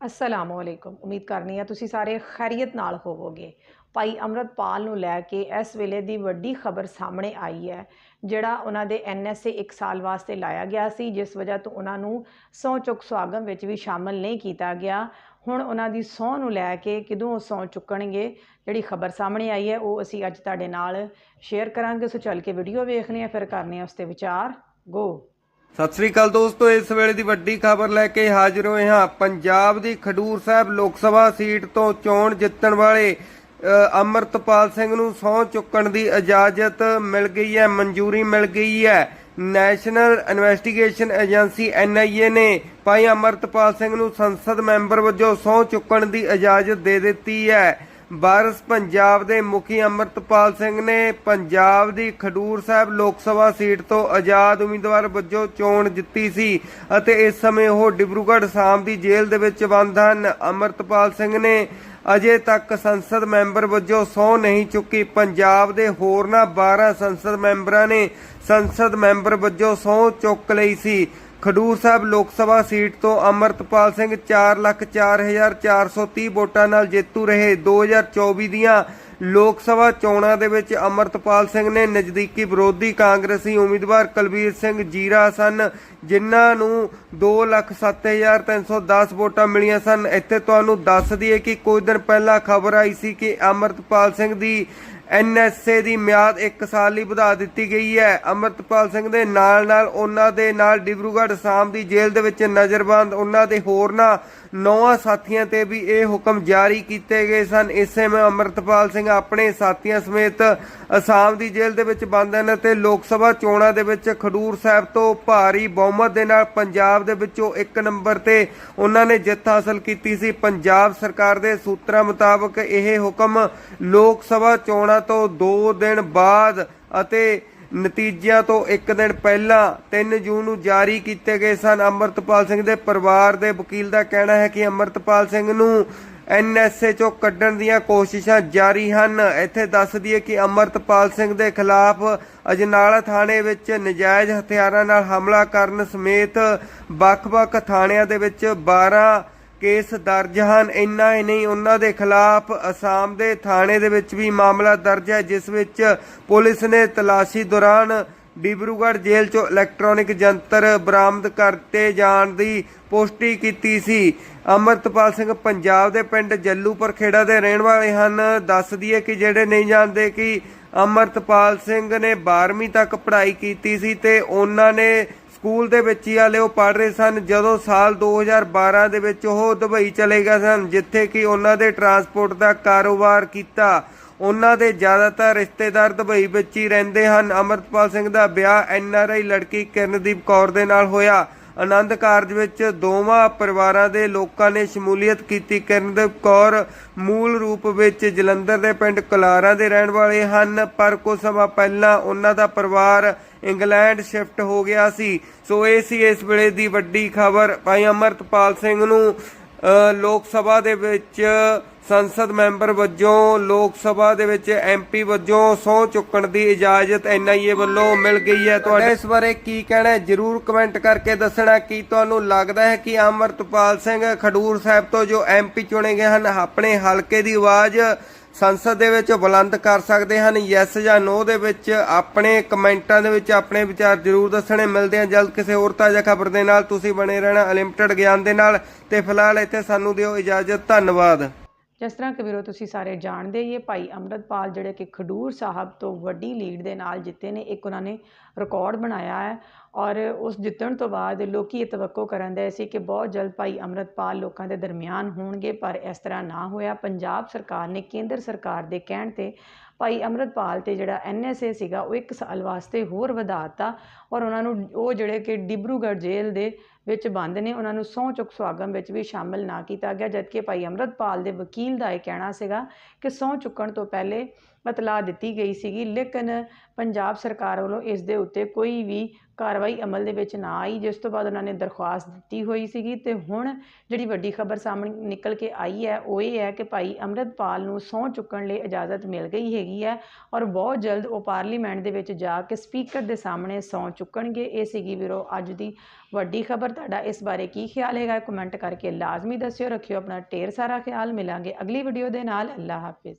ਅਸਲਾਮ ਅਲੈਕੁਮ ਉਮੀਦ ਕਰਨੀ ਆ ਤੁਸੀਂ ਸਾਰੇ ਖੈਰੀਅਤ ਨਾਲ ਹੋਵੋਗੇ। ਭਾਈ ਅਮਰਤਪਾਲ ਨੂੰ ਲੈ ਕੇ ਇਸ ਵੇਲੇ ਦੀ ਵੱਡੀ ਖਬਰ ਸਾਹਮਣੇ ਆਈ ਹੈ, ਜਿਹੜਾ ਉਹਨਾਂ ਦੇ ਐਨਐਸਏ 1 ਸਾਲ ਵਾਸਤੇ ਲਾਇਆ ਗਿਆ ਸੀ, ਜਿਸ ਵਜ੍ਹਾ ਤੋਂ ਉਹਨਾਂ ਨੂੰ ਸਹੁੰ ਚੁੱਕ ਸੁਆਗਮ ਵਿੱਚ ਵੀ ਸ਼ਾਮਲ ਨਹੀਂ ਕੀਤਾ ਗਿਆ। ਹੁਣ ਉਹਨਾਂ ਦੀ ਸਹੁੰ ਨੂੰ ਲੈ ਕੇ ਕਿਦੋਂ ਉਹ ਸਹੁੰ ਚੁੱਕਣਗੇ, ਜਿਹੜੀ ਖਬਰ ਸਾਹਮਣੇ ਆਈ ਹੈ, ਉਹ ਅਸੀਂ ਅੱਜ ਤੁਹਾਡੇ ਨਾਲ ਸ਼ੇਅਰ ਕਰਾਂਗੇ। ਸੋ ਚੱਲ ਕੇ ਵੀਡੀਓ ਵੇਖਦੇ ਆ ਫਿਰ ਕਰਨੇ ਆ ਉਸ ਤੇ ਵਿਚਾਰ। ਗੋ ਸਤਿ ਸ੍ਰੀ ਅਕਾਲ ਦੋਸਤੋ ਇਸ ਵੇਲੇ ਦੀ ਵੱਡੀ ਖਬਰ ਲੈ ਕੇ ਹਾਜ਼ਰ ਹੋਏ ਹਾਂ। ਪੰਜਾਬ ਦੀ ਖਡੂਰ ਸਾਹਿਬ ਲੋਕ ਸਭਾ ਸੀਟ ਤੋਂ ਚੋਣ ਜਿੱਤਣ ਵਾਲੇ ਅ, ਅਮਰਤਪਾਲ ਸਿੰਘ ਨੂੰ ਸਹੁੰ ਚੁੱਕਣ ਦੀ ਇਜਾਜ਼ਤ ਮਿਲ ਗਈ ਹੈ ਮਨਜ਼ੂਰੀ ਮਿਲ ਗਈ ਹੈ। ਨੈਸ਼ਨਲ ਇਨਵੈਸਟੀਗੇਸ਼ਨ ਏਜੰਸੀ ਐਨਆਈਏ ਨੇ ਭਾਈ ਅਮਰਤਪਾਲ ਸਿੰਘ ਨੂੰ ਸੰਸਦ ਮੈਂਬਰ ਵਜੋਂ ਸਹੁੰ ਚੁੱਕਣ ਦੀ ਇਜਾਜ਼ਤ ਦੇ ਦਿੱਤੀ ਹੈ। ਵਾਰਸ ਪੰਜਾਬ ਦੇ ਮੁਖੀ ਅਮਰਤਪਾਲ ਸਿੰਘ ਨੇ ਪੰਜਾਬ ਦੀ ਖਡੂਰ ਸਾਹਿਬ ਲੋਕ ਸਭਾ ਸੀਟ ਤੋਂ ਆਜ਼ਾਦ ਉਮੀਦਵਾਰ ਵਜੋਂ ਚੋਣ ਜਿੱਤੀ ਸੀ ਅਤੇ ਇਸ ਸਮੇਂ ਉਹ ਡਿਬਰੂਗੜ੍ਹ ਸਾਮ ਦੀ ਜੇਲ੍ਹ ਦੇ ਵਿੱਚ ਬੰਦ ਹਨ। ਅਮਰਤਪਾਲ ਸਿੰਘ ਨੇ ਅਜੇ ਤੱਕ ਸੰਸਦ ਮੈਂਬਰ ਵਜੋਂ ਸਹੁੰ ਨਹੀਂ ਚੁੱਕੀ। ਪੰਜਾਬ ਦੇ ਹੋਰਨਾਂ 12 ਸੰਸਦ ਮੈਂਬਰਾਂ ਨੇ ਸੰਸਦ ਮੈਂਬਰ ਵਜੋਂ ਸਹੁੰ ਚੁੱਕ ਲਈ ਸੀ। ਖਡੂਰ ਸਾਹਿਬ ਲੋਕ ਸਭਾ ਸੀਟ ਤੋਂ ਅਮਰਤਪਾਲ ਸਿੰਘ 404430 ਵੋਟਾਂ ਨਾਲ ਜੇਤੂ ਰਹੇ। 2024 ਦੀਆਂ ਲੋਕ ਸਭਾ ਚੋਣਾਂ ਦੇ ਵਿੱਚ ਅਮਰਤਪਾਲ ਸਿੰਘ ਨੇ ਨਜ਼ਦੀਕੀ ਵਿਰੋਧੀ ਕਾਂਗਰਸੀ ਉਮੀਦਵਾਰ ਕੁਲਬੀਰ ਸਿੰਘ ਜੀਰਾ ਸਨ, ਜਿਨ੍ਹਾਂ ਨੂੰ 207310 ਵੋਟਾਂ ਮਿਲੀਆਂ ਸਨ। ਇੱਥੇ ਤੁਹਾਨੂੰ ਦੱਸ ਦਈਏ ਕਿ ਕੁਝ ਦਿਨ ਪਹਿਲਾਂ ਖਬਰ ਆਈ ਸੀ ਕਿ ਅਮਰਤਪਾਲ ਸਿੰਘ ਦੀ ਐਨਐਸਏ ਦੀ ਮਿਆਦ 1 ਸਾਲ ਲਈ ਵਧਾ ਦਿੱਤੀ ਗਈ ਹੈ। ਅਮਰਤਪਾਲ ਸਿੰਘ ਦੇ ਨਾਲ ਨਾਲ ਉਹਨਾਂ ਦੇ ਨਾਲ ਡਿਬਰੂਗੜ੍ਹ ਅਸਾਮ ਦੀ ਜੇਲ੍ਹ ਦੇ ਵਿੱਚ ਨਜ਼ਰਬੰਦ ਉਹਨਾਂ ਦੇ ਹੋਰਨਾਂ ਨੌਵਾਂ ਸਾਥੀਆਂ ਤੇ ਵੀ ਇਹ ਹੁਕਮ ਜਾਰੀ ਕੀਤੇ ਗਏ ਸਨ। ਇਸੇ ਵਿੱਚ ਅਮਰਤਪਾਲ ਸਿੰਘ ਆਪਣੇ ਸਾਥੀਆਂ ਸਮੇਤ ਅਸਾਮ ਦੀ ਜੇਲ੍ਹ ਦੇ ਵਿੱਚ ਬੰਦ ਹਨ ਤੇ ਲੋਕ ਸਭਾ ਚੋਣਾਂ ਦੇ ਵਿੱਚ ਖਡੂਰ ਸਾਹਿਬ ਤੋਂ ਭਾਰੀ ਬਹੁਮਤ ਦੇ ਨਾਲ ਪੰਜਾਬ ਦੇ ਵਿੱਚੋਂ ਇੱਕ ਨੰਬਰ ਤੇ ਉਹਨਾਂ ਨੇ ਜਿੱਤ ਹਾਸਲ ਕੀਤੀ ਸੀ। ਪੰਜਾਬ ਸਰਕਾਰ ਦੇ ਸੂਤਰਾਂ ਮੁਤਾਬਕ ਇਹ ਹੁਕਮ ਲੋਕ ਸਭਾ ਚੋਣਾਂ ਤੋਂ 2 ਦਿਨ ਬਾਅਦ ਅਤੇ ਨਤੀਜਿਆਂ ਤੋਂ ਇੱਕ ਦਿਨ ਪਹਿਲਾਂ 3 ਜੂਨ ਨੂੰ ਜਾਰੀ ਕੀਤੇ ਗਏ ਸਨ। ਅਮਰਤਪਾਲ ਸਿੰਘ ਦੇ ਪਰਿਵਾਰ ਦੇ ਵਕੀਲ ਦਾ ਕਹਿਣਾ ਹੈ ਕਿ ਅਮਰਤਪਾਲ ਸਿੰਘ ਨੂੰ ਐਨਐਸਏ ਚੋਂ ਕੱਢਣ ਦੀਆਂ ਕੋਸ਼ਿਸ਼ਾਂ ਜਾਰੀ ਹਨ। ਇੱਥੇ ਦੱਸ ਦਈਏ ਕਿ ਅਮਰਤਪਾਲ ਸਿੰਘ ਦੇ ਖਿਲਾਫ ਅਜਨਾਲਾ ਥਾਣੇ ਵਿੱਚ ਨਜਾਇਜ਼ ਹਥਿਆਰਾਂ ਨਾਲ ਹਮਲਾ ਕਰਨ ਸਮੇਤ ਵੱਖ-ਵੱਖ ਥਾਣਿਆਂ ਦੇ ਵਿੱਚ 12 ਕੇਸ ਦਰਜ ਹਨ। ਇੰਨਾ ਹੀ ਨਹੀਂ, ਉਹਨਾਂ ਦੇ ਖਿਲਾਫ ਅਸਾਮ ਦੇ ਥਾਣੇ ਦੇ ਵਿੱਚ ਵੀ ਮਾਮਲਾ ਦਰਜ ਹੈ, ਜਿਸ ਵਿੱਚ ਪੁਲਿਸ ਨੇ ਤਲਾਸ਼ੀ ਦੌਰਾਨ ਡਿਬਰੂਗੜ੍ਹ ਜੇਲ੍ਹ ਚੋਂ ਇਲੈਕਟ੍ਰੋਨਿਕ ਯੰਤਰ ਬਰਾਮਦ ਕਰਤੇ ਜਾਣ ਦੀ ਪੁਸ਼ਟੀ ਕੀਤੀ ਸੀ। ਅਮਰਤਪਾਲ ਸਿੰਘ ਪੰਜਾਬ ਦੇ ਪਿੰਡ ਜੱਲੂਪੁਰ ਖੇੜਾ ਦੇ ਰਹਿਣ ਵਾਲੇ ਹਨ। ਦੱਸ ਦਈਏ ਕਿ ਜਿਹੜੇ ਨਹੀਂ ਜਾਣਦੇ ਕਿ ਅਮਰਤਪਾਲ ਸਿੰਘ ਨੇ 12ਵੀਂ ਤੱਕ ਪੜ੍ਹਾਈ ਕੀਤੀ ਸੀ ਤੇ ਉਹਨਾਂ ਨੇ ਸਕੂਲ ਦੇ ਵਿੱਚ ਹੀ ਹਾਲੇ ਉਹ ਪੜ੍ਹ ਰਹੇ ਸਨ, ਜਦੋਂ ਸਾਲ 2012 ਦੇ ਵਿੱਚ ਉਹ ਦੁਬਈ ਚਲੇ ਗਏ ਸਨ, ਜਿੱਥੇ ਕਿ ਉਹਨਾਂ ਦੇ ਟਰਾਂਸਪੋਰਟ ਦਾ ਕਾਰੋਬਾਰ ਕੀਤਾ। ਉਹਨਾਂ ਦੇ ਜ਼ਿਆਦਾਤਰ ਰਿਸ਼ਤੇਦਾਰ ਦੁਬਈ ਵਿੱਚ ਹੀ ਰਹਿੰਦੇ ਹਨ। ਅਮਰਤਪਾਲ ਸਿੰਘ ਦਾ ਵਿਆਹ ਐਨਆਰਆਈ ਲੜਕੀ ਕਿਰਨਦੀਪ ਕੌਰ ਦੇ ਨਾਲ ਹੋਇਆ। ਆਨੰਦ ਕਾਰਜ ਵਿੱਚ ਦੋਵਾਂ ਪਰਿਵਾਰਾਂ ਦੇ ਲੋਕਾਂ ਨੇ ਸ਼ਮੂਲੀਅਤ ਕੀਤੀ। ਕਿਰਨਦੀਪ ਕੌਰ ਮੂਲ ਰੂਪ ਵਿੱਚ ਜਲੰਧਰ ਦੇ ਪਿੰਡ ਕੁਲਾਰਾਂ ਦੇ ਰਹਿਣ ਵਾਲੇ ਹਨ, ਪਰ ਕੁਝ ਸਮਾਂ ਪਹਿਲਾਂ ਉਹਨਾਂ ਦਾ ਪਰਿਵਾਰ ਇੰਗਲੈਂਡ ਸ਼ਿਫਟ ਹੋ ਗਿਆ ਸੀ। ਸੋ ਇਹ ਸੀ ਇਸ ਵੇਲੇ ਦੀ ਵੱਡੀ ਖਬਰ। ਭਾਈ ਅਮਰਤਪਾਲ ਸਿੰਘ ਨੂੰ ਲੋਕ ਸਭਾ ਦੇ ਵਿੱਚ ਸੰਸਦ ਮੈਂਬਰ ਵਜੋਂ ਲੋਕ ਸਭਾ ਦੇ ਵਿੱਚ ਐਮਪੀ ਵਜੋਂ ਸਹੁੰ ਚੁੱਕਣ ਦੀ ਇਜਾਜ਼ਤ ਐਨਆਈਏ ਵੱਲੋਂ ਮਿਲ ਗਈ ਹੈ। ਤੁਹਾਡੇ ਇਸ ਬਾਰੇ ਕੀ ਕਹਿਣਾ ਹੈ? ਜਰੂਰ ਕਮੈਂਟ ਕਰਕੇ ਦੱਸਣਾ ਕੀ ਤੁਹਾਨੂੰ ਲੱਗਦਾ ਹੈ ਕਿ ਅਮਰਤਪਾਲ ਸਿੰਘ ਖਡੂਰ ਸਾਹਿਬ ਤੋਂ ਜੋ ਐਮਪੀ ਚੁਣੇ ਗਏ ਹਨ, ਆਪਣੇ ਹਲਕੇ ਦੀ ਆਵਾਜ਼ ਸੰਸਦ ਦੇ ਵਿੱਚ ਬੁਲੰਦ ਕਰ ਸਕਦੇ ਹਨ? ਯੈਸ ਜਾਂ ਨੋ ਦੇ ਵਿੱਚ ਆਪਣੇ ਕਮੈਂਟਾਂ ਦੇ ਵਿੱਚ ਆਪਣੇ ਵਿਚਾਰ ਜਰੂਰ ਦੱਸਣੇ ਮਿਲਦੇ ਆ। ਜਲਦ ਕਿਸੇ ਹੋਰ ਤਾਜ਼ਾ ਖਬਰ ਦੇ ਨਾਲ ਤੁਸੀਂ ਬਣੇ ਰਹਿਣਾ ਅਨਲਿਮਟਿਡ ਗਿਆਨ ਦੇ ਨਾਲ। ਤੇ ਫਿਲਹਾਲ ਇੱਥੇ ਸਾਨੂੰ ਦਿਓ ਇਜਾਜ਼ਤ। ਧੰਨਵਾਦ। ਜਿਸ ਤਰ੍ਹਾਂ ਕਿ ਵੀਰੋ ਤੁਸੀਂ ਸਾਰੇ ਜਾਣਦੇ ਹੀ ਭਾਈ ਅੰਮ੍ਰਿਤਪਾਲ ਜਿਹੜੇ ਕਿ ਖਡੂਰ ਸਾਹਿਬ ਤੋਂ ਵੱਡੀ ਲੀਡ ਦੇ ਨਾਲ ਜਿੱਤੇ ਨੇ, ਇੱਕ ਉਹਨਾਂ ਨੇ ਰਿਕਾਰਡ ਬਣਾਇਆ ਹੈ ਔਰ ਉਸ ਜਿੱਤਣ ਤੋਂ ਬਾਅਦ ਲੋਕੀ ਇਹ ਤਵੱਕੋ ਕਰਨ ਦੇ ਸੀ ਕਿ ਬਹੁਤ ਜਲਦ ਭਾਈ ਅੰਮ੍ਰਿਤਪਾਲ ਲੋਕਾਂ ਦੇ ਦਰਮਿਆਨ ਹੋਣਗੇ, ਪਰ ਇਸ ਤਰ੍ਹਾਂ ਨਾ ਹੋਇਆ। ਪੰਜਾਬ ਸਰਕਾਰ ਨੇ ਕੇਂਦਰ ਸਰਕਾਰ ਦੇ ਕਹਿਣ ਤੇ ਭਾਈ ਅੰਮ੍ਰਿਤਪਾਲ ਤੇ ਜਿਹੜਾ ਐਨਐਸਏ ਸੀਗਾ, ਉਹ ਇੱਕ ਸਾਲ ਵਾਸਤੇ ਹੋਰ ਵਧਾਤਾ ਔਰ ਉਹਨਾਂ ਨੂੰ ਉਹ ਜਿਹੜੇ ਕਿ ਡਿਬਰੂਗੜ੍ਹ ਜੇਲ੍ਹ ਦੇ ਵਿੱਚ ਬੰਦ ਨੇ, ਉਹਨਾਂ ਨੂੰ ਸਹੁੰ ਚੁੱਕ ਸੁਆਗਮ ਵਿੱਚ ਵੀ ਸ਼ਾਮਲ ਨਾ ਕੀਤਾ ਗਿਆ, ਜਦਕਿ ਭਾਈ ਅੰਮ੍ਰਿਤਪਾਲ ਦੇ ਵਕੀਲ ਦਾ ਇਹ ਕਹਿਣਾ ਸੀਗਾ ਕਿ ਸਹੁੰ ਚੁੱਕਣ ਤੋਂ ਪਹਿਲੇ ਬਤਲਾ ਦਿੱਤੀ ਗਈ ਸੀਗੀ, ਲੇਕਿਨ ਪੰਜਾਬ ਸਰਕਾਰ ਵੱਲੋਂ ਇਸ ਦੇ ਉੱਤੇ ਕੋਈ ਵੀ ਕਾਰਵਾਈ ਅਮਲ ਦੇ ਵਿੱਚ ਨਾ ਆਈ, ਜਿਸ ਤੋਂ ਬਾਅਦ ਉਹਨਾਂ ਨੇ ਦਰਖਾਸਤ ਦਿੱਤੀ ਹੋਈ ਸੀਗੀ ਅਤੇ ਹੁਣ ਜਿਹੜੀ ਵੱਡੀ ਖਬਰ ਸਾਹਮਣੇ ਨਿਕਲ ਕੇ ਆਈ ਹੈ, ਉਹ ਇਹ ਹੈ ਕਿ ਭਾਈ ਅੰਮ੍ਰਿਤਪਾਲ ਨੂੰ ਸਹੁੰ ਚੁੱਕਣ ਲਈ ਇਜਾਜ਼ਤ ਮਿਲ ਗਈ ਹੈਗੀ ਹੈ ਔਰ ਬਹੁਤ ਜਲਦ ਉਹ ਪਾਰਲੀਮੈਂਟ ਦੇ ਵਿੱਚ ਜਾ ਕੇ ਸਪੀਕਰ ਦੇ ਸਾਹਮਣੇ ਸਹੁੰ ਚੁੱਕਣਗੇ, ਇਹ ਸੀਗੀ ਵੀਰੋ ਅੱਜ ਦੀ ਵੱਡੀ ਖਬਰ। ਤੁਹਾਡਾ ਇਸ ਬਾਰੇ ਕੀ ਖਿਆਲ ਹੈਗਾ, ਕਮੈਂਟ ਕਰਕੇ ਲਾਜ਼ਮੀ ਦੱਸਿਓ, ਰੱਖਿਓ ਆਪਣਾ ਢੇਰ ਸਾਰਾ ਖਿਆਲ, ਮਿਲਾਂਗੇ ਅਗਲੀ ਵੀਡੀਓ ਦੇ ਨਾਲ ਅੱਲਾ ਹਾਫਿਜ਼।